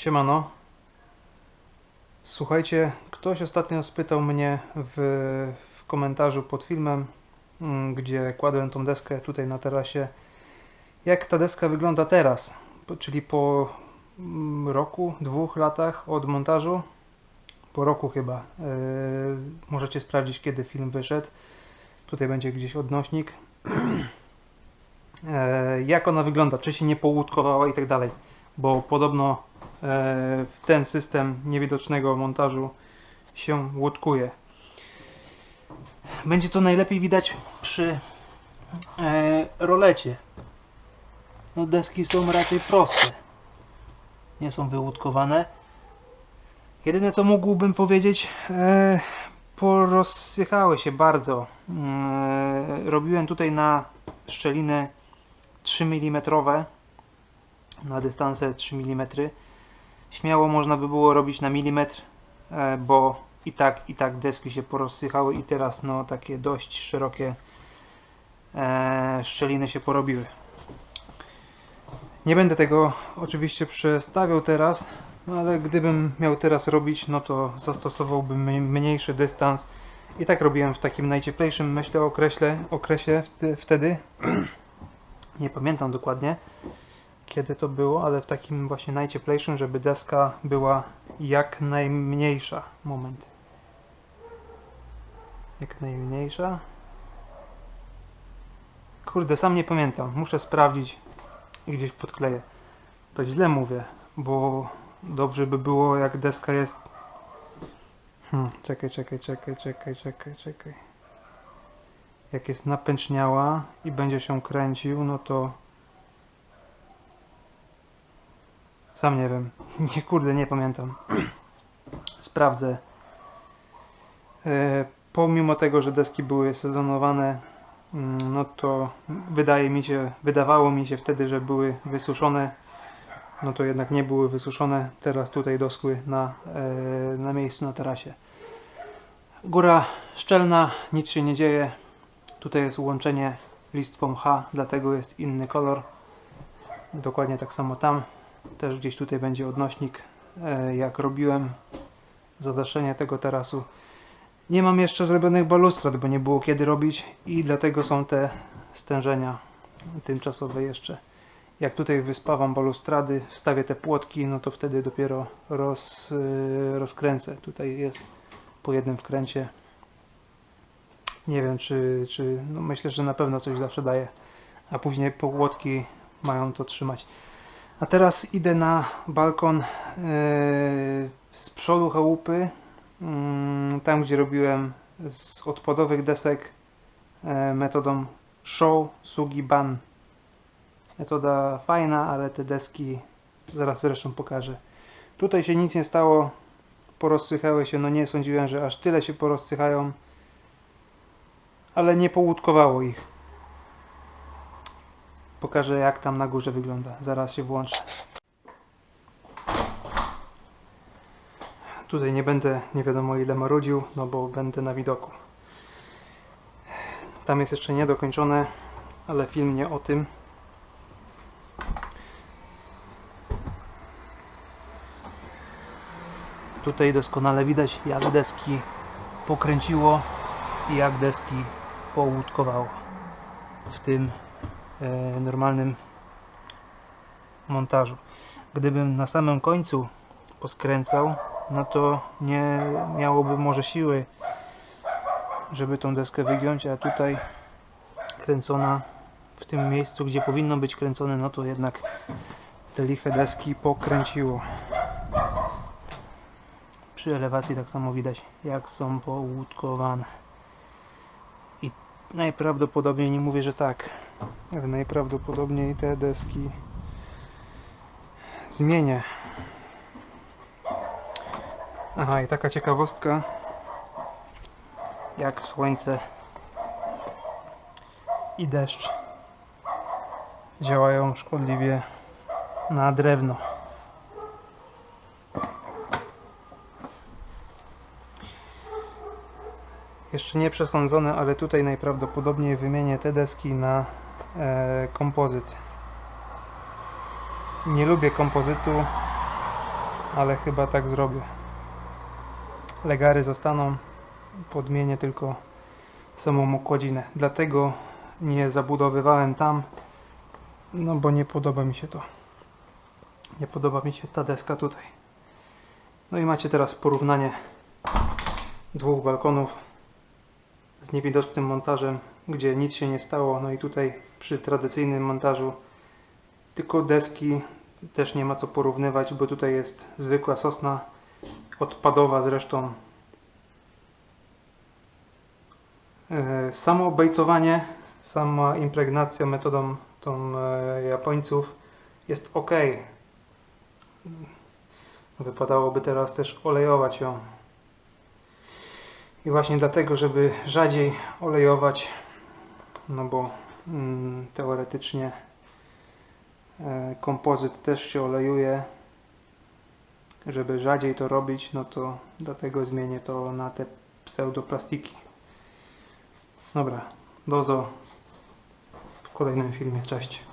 Siemano. Słuchajcie, ktoś ostatnio spytał mnie w, w komentarzu pod filmem, mm, gdzie kładłem tą deskę tutaj na tarasie, jak ta deska wygląda teraz, czyli po mm, roku, dwóch latach od montażu. Po roku chyba. Yy, możecie sprawdzić, kiedy film wyszedł. Tutaj będzie gdzieś odnośnik. Yy, jak ona wygląda, czy się nie połódkowała i tak dalej. Bo podobno e, w ten system niewidocznego montażu się łódkuje. Będzie to najlepiej widać przy e, rolecie. No, deski są raczej proste. Nie są wyłódkowane. Jedyne co mógłbym powiedzieć, e, porozsychały się bardzo. E, robiłem tutaj na szczeliny 3 mm na dystanse 3 mm. Śmiało można by było robić na milimetr, e, bo i tak, i tak deski się porozsychały i teraz no takie dość szerokie e, szczeliny się porobiły. Nie będę tego oczywiście przestawiał teraz, no ale gdybym miał teraz robić, no to zastosowałbym mniej- mniejszy dystans. I tak robiłem w takim najcieplejszym, myślę, określe, okresie wte- wtedy. Nie pamiętam dokładnie kiedy to było, ale w takim właśnie najcieplejszym, żeby deska była jak najmniejsza. Moment. Jak najmniejsza. Kurde, sam nie pamiętam. Muszę sprawdzić i gdzieś podkleję. To źle mówię, bo dobrze by było jak deska jest. Hmm, czekaj, czekaj, czekaj, czekaj, czekaj, czekaj. Jak jest napęczniała i będzie się kręcił, no to Sam nie wiem. Nie, kurde, nie pamiętam. Sprawdzę. E, pomimo tego, że deski były sezonowane, mm, no to wydaje mi się, wydawało mi się wtedy, że były wysuszone. No to jednak nie były wysuszone. Teraz tutaj doskły na, e, na miejscu na tarasie. Góra szczelna, nic się nie dzieje. Tutaj jest łączenie listwą H, dlatego jest inny kolor. Dokładnie tak samo tam. Też gdzieś tutaj będzie odnośnik, e, jak robiłem zadaszenie tego tarasu. Nie mam jeszcze zrobionych balustrad, bo nie było kiedy robić i dlatego są te stężenia tymczasowe jeszcze. Jak tutaj wyspawam balustrady, wstawię te płotki, no to wtedy dopiero roz, e, rozkręcę. Tutaj jest po jednym wkręcie. Nie wiem, czy, czy no myślę, że na pewno coś zawsze daje, a później płotki mają to trzymać. A teraz idę na balkon yy, z przodu chałupy, mm, tam gdzie robiłem z odpadowych desek e, metodą show, sugi, ban. Metoda fajna, ale te deski zaraz zresztą pokażę. Tutaj się nic nie stało, porozsychały się, no nie sądziłem, że aż tyle się porozsychają, ale nie połódkowało ich. Pokażę jak tam na górze wygląda. Zaraz się włączę. Tutaj nie będę nie wiadomo ile marudził, no bo będę na widoku. Tam jest jeszcze niedokończone, ale film nie o tym. Tutaj doskonale widać jak deski pokręciło i jak deski połódkowało w tym normalnym montażu. Gdybym na samym końcu poskręcał, no to nie miałoby może siły, żeby tą deskę wygiąć, a tutaj kręcona w tym miejscu, gdzie powinno być kręcone, no to jednak te liche deski pokręciło. Przy elewacji tak samo widać, jak są połódkowane. I najprawdopodobniej, nie mówię, że tak, najprawdopodobniej te deski zmienię. Aha, i taka ciekawostka, jak słońce i deszcz działają szkodliwie na drewno. Jeszcze nie przesądzone, ale tutaj najprawdopodobniej wymienię te deski na e, kompozyt. Nie lubię kompozytu ale chyba tak zrobię. Legary zostaną, podmienię tylko samą okładzinę. Dlatego nie zabudowywałem tam, no bo nie podoba mi się to. Nie podoba mi się ta deska tutaj. No i macie teraz porównanie dwóch balkonów z niewidocznym montażem, gdzie nic się nie stało. No i tutaj przy tradycyjnym montażu tylko deski też nie ma co porównywać, bo tutaj jest zwykła sosna odpadowa zresztą. E, Samo bejcowanie, sama impregnacja metodą tą e, Japońców jest ok. Wypadałoby teraz też olejować ją. I właśnie dlatego, żeby rzadziej olejować, no bo mm, teoretycznie e, kompozyt też się olejuje. Żeby rzadziej to robić, no to dlatego zmienię to na te pseudoplastiki. Dobra, dozo w kolejnym filmie. Cześć.